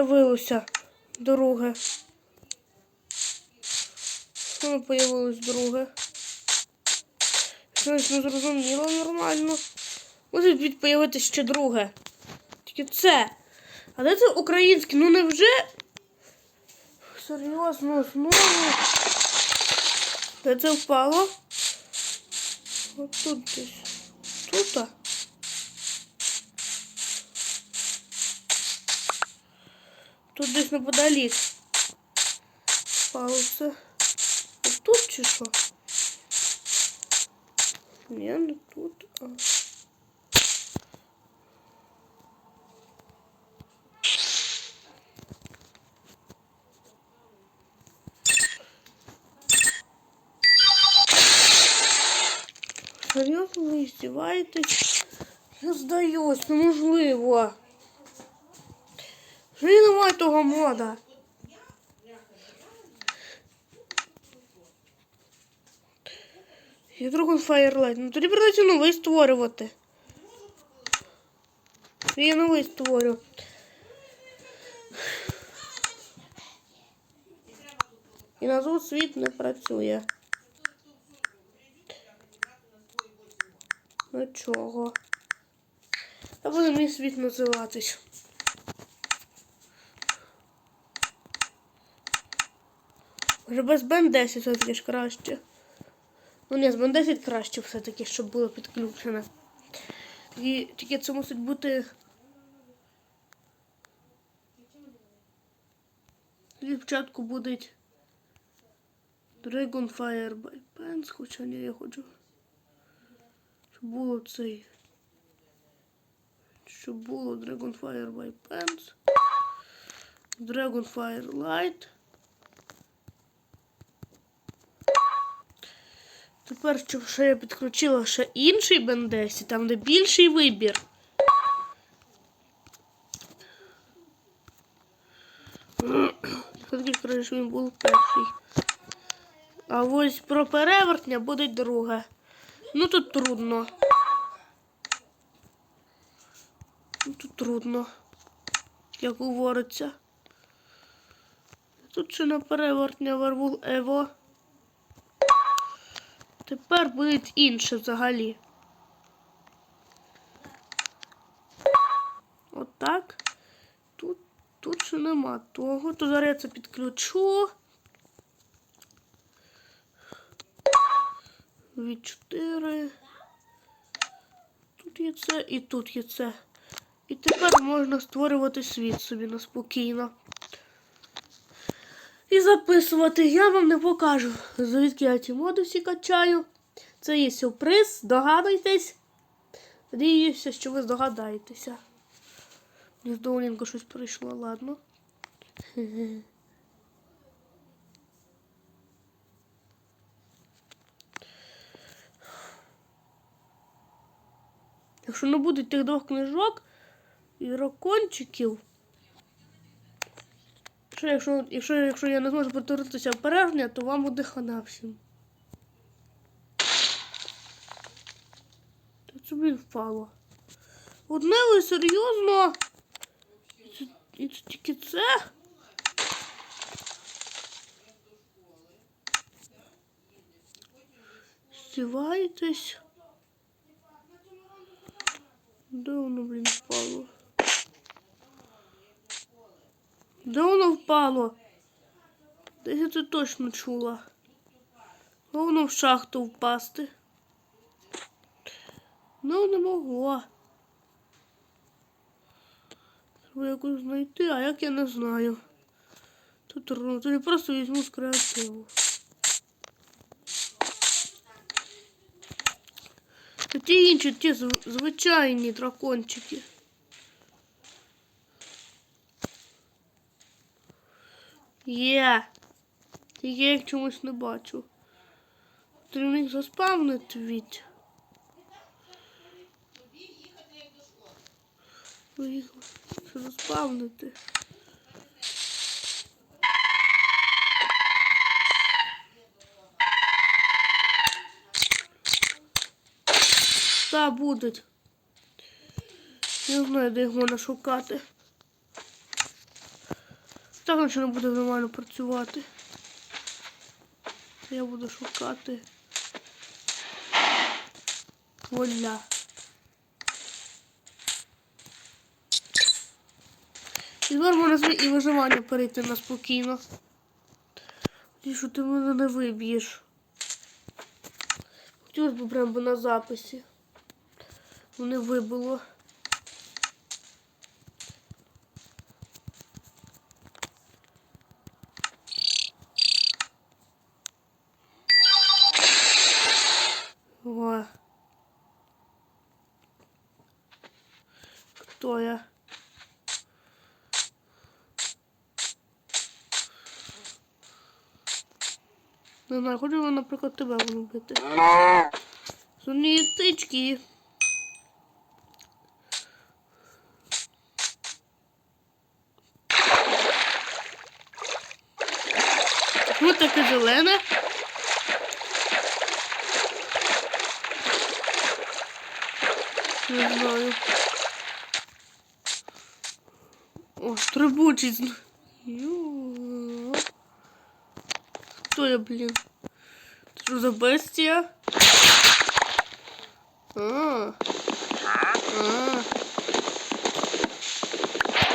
Появилося друге. Ну, появилось друге. Щось не зрозуміло нормально. Може від появитися ще друге. Тільки це. А де це українське? Ну невже? Серйозно, знову. Де це впало? От тут десь. Тут. а? Тут десь неподалік. Впало все. От тут чи що? Ні, не тут. А. Серйозно, ви здіваєтесь? Я здаюсь, неможливо. Вже немає того мода. Я Dragon Firelight. Ну тоді придеться новий створювати. Я новий створю. І назву світ не працює. Ну чого? Та буде мій світ називатись. Може без Бен 10 все-таки ж краще. Ну ні, з Бен 10 краще все-таки, щоб було підключене. І тільки це мусить бути. Тоді спочатку буде Dragon Fire by Pants, хоча ні, я хочу. Щоб було цей. Щоб було Dragon Fire by Pants. Dragon Fire Light. Тепер, ще я підключила ще інший Бен 10, там де більший вибір. Все-таки він був перший. А ось про перевертня буде друге. Ну тут трудно. Ну, Тут трудно, як говориться. Тут ще на перевертня Варвул Ево. Тепер буде інше взагалі. Отак. Тут, тут ще нема того. То зараз я це підключу. Від 4. Тут є це і тут є це. І тепер можна створювати світ собі на спокійно. І записувати я вам не покажу, звідки я ці моди всі качаю. Це є сюрприз, догадуйтесь. Надіюся, що ви здогадаєтеся. Мені здоволенько щось прийшло, ладно. Якщо не буде тих двох книжок і дракончиків. Що, якщо, якщо, якщо я не зможу повторитися перервня, то вам буде хана всім. Це блін впало. Одне ви серйозно? І це, і це тільки це? Здіваєтесь? Де воно, блін, впало? Де воно впало? Десь я це точно чула. Головно в шахту впасти. Ну, не могло. Треба якось знайти, а як я не знаю. Тут трудно. Тоді просто візьму з креативу. Ті інші, ті зв- звичайні дракончики. Є. Тільки я їх чомусь не бачу. Треба їх заспавнити від. Їх заспавнити. Та будуть. Не знаю, де їх можна шукати. Так наче не буде нормально працювати. Я буду шукати. Вуаля. І тепер можна і виживання перейти на спокійно. І що ти мене не виб'єш. Хотілося б прямо на записі. Ну не вибило. О. Кто я? Не знаю, хочу, наприклад, тебе влюбити. Сумні тички. Чому таке зелене? Не знаю. О, трибучий. Ю. Хто я, блін? Це що за бестія? А. А.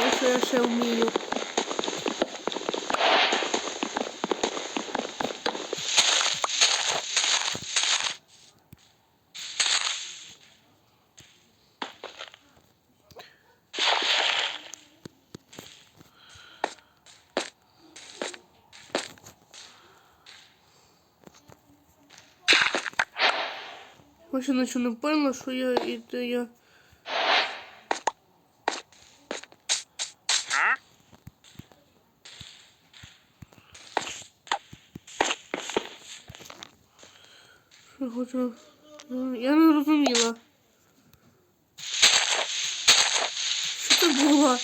Ось що я ще вмію. Ось наче не певно, що я і де я. Ну, Я не розуміла. Що це було?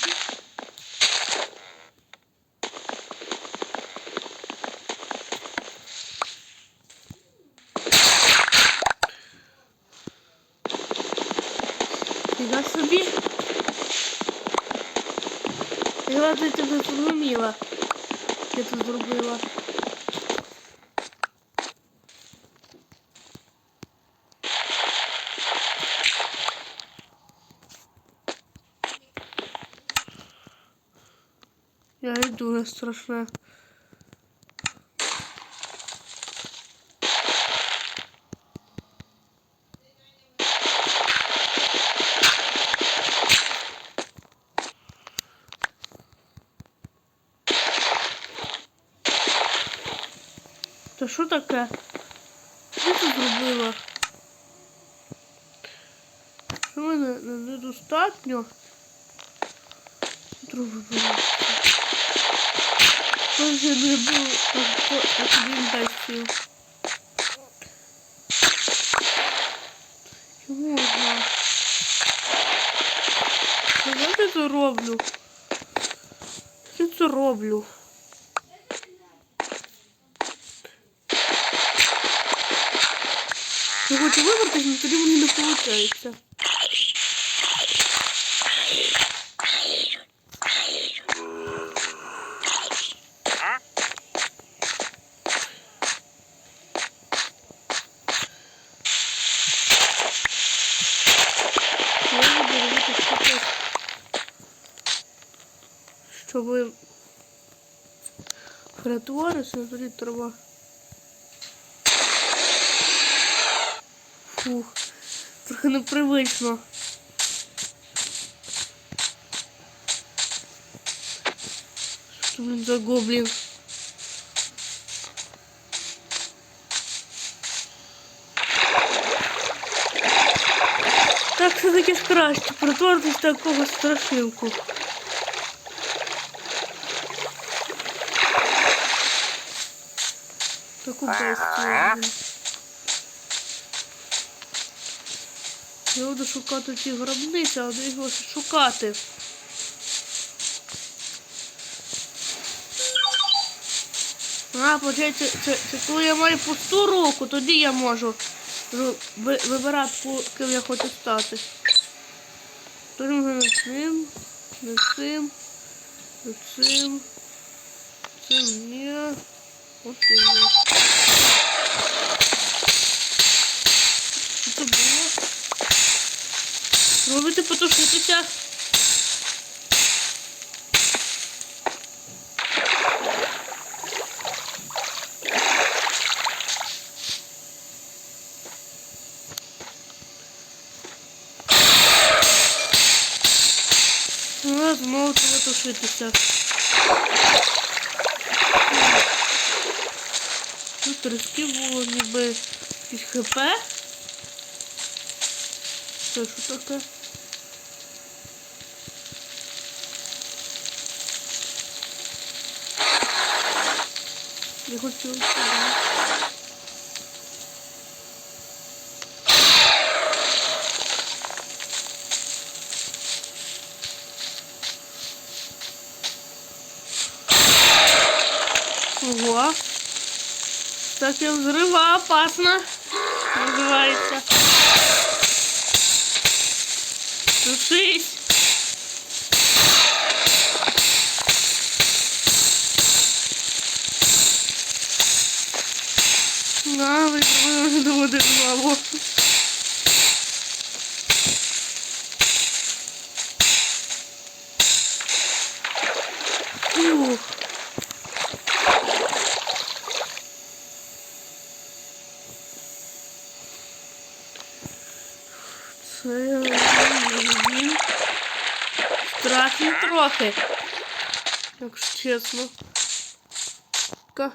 Я собі. Я ти тебе зрозуміла. Я це зробила. Я і дуже Та що таке? Що ти зробила? Що мене не- недостатньо? Зробила. Може не було рекомендацію. Чому одна? Що я це роблю? Я це роблю. Хочу вибратися, але тоді мені не виходить. Я буду робити щось, щоб перетворитися, тоді треба. Фух, трохи непривично. Що він за гоблін? Так все-таки краще притворитись такого страшилку. Таку бестію. Я буду шукати ті гробниці, а де його шукати. А, получається, це, це коли я маю пусту руку, тоді я можу ви- ви- вибирати, ким я хочу стати. Тоді вже не цим, не цим, не цим. Це ні. От і Робити потушитися. Знову треба тушитися. Тут різки було ніби якісь хп. Це що таке? Я хочу сюди. Ого. Так я взрыва опасно. Называется. Тушись. Знову. Ух. Це страшно трохи. Якщо чесно. Ка.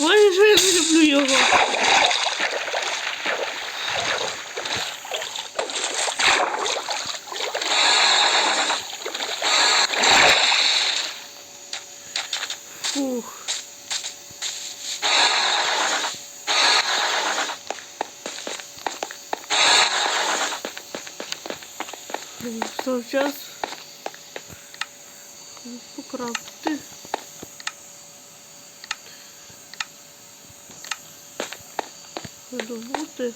Ой, що я не люблю його. Фух. Що зараз покрапти. Видобути.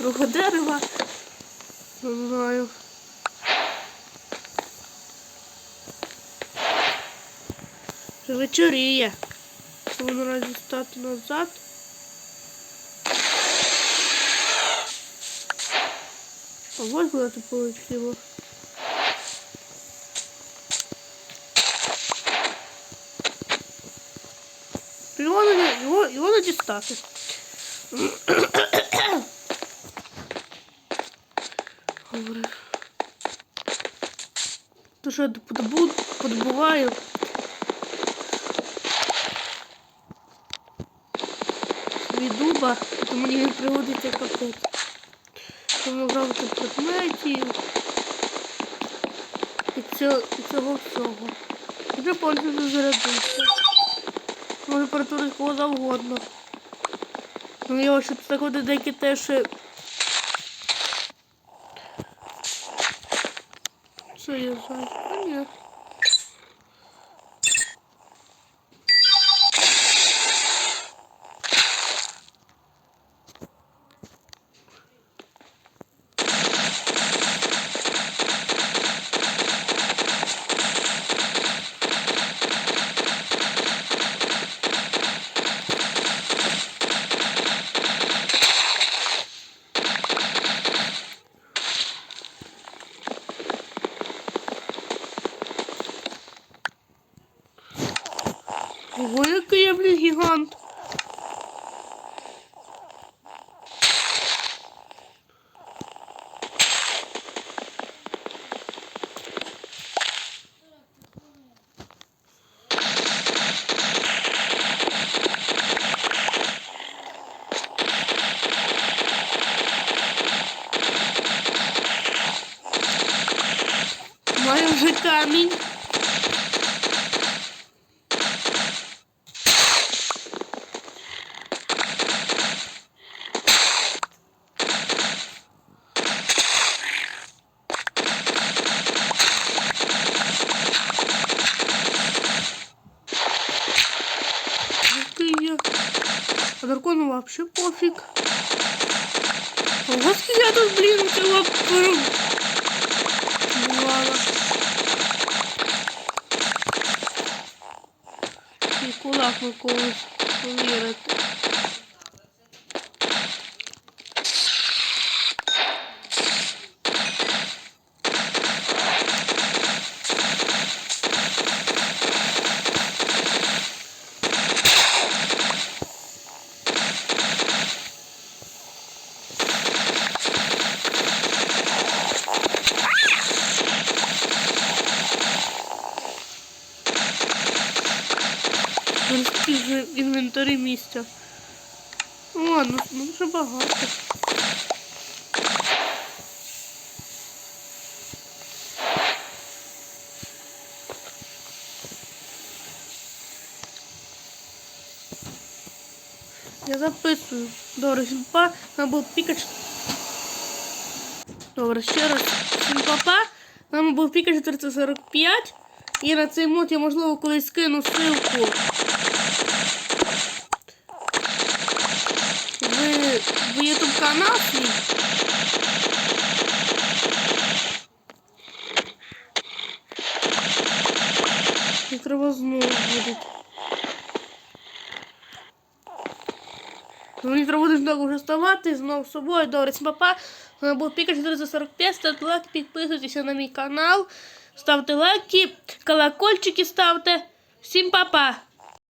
Друге дерева. Не знаю. Вже вечоріє. Воно разі стати назад. А вот куда ты полетело. Його, не- його, його не То що я подобу, подобуваю. Свій дуба, то мені він пригодиться капець. Тому грати предметів. І, цього, і цього всього. Вже повністю зарядився. Може перетворити кого завгодно. Ну я ще так от деякі теж. Це я знаю. Ого, який я, блін, гігант. Маю вже камінь. І кулак ви інвентарі місця. О, ну, ну вже багато. Я записую. Добре, всім. Нам був пікач. Добре, ще раз. Всім папа. Нам був пікач 445. І на цей мод я, можливо, колись скину ссылку. В, YouTube канал. І треба знову буде. Мені треба буде знову вже вставати, знову з собою. Добре, всім папа. Був Піка 445, ставте лайки, підписуйтесь на мій канал, ставте лайки, колокольчики ставте. Всім папа!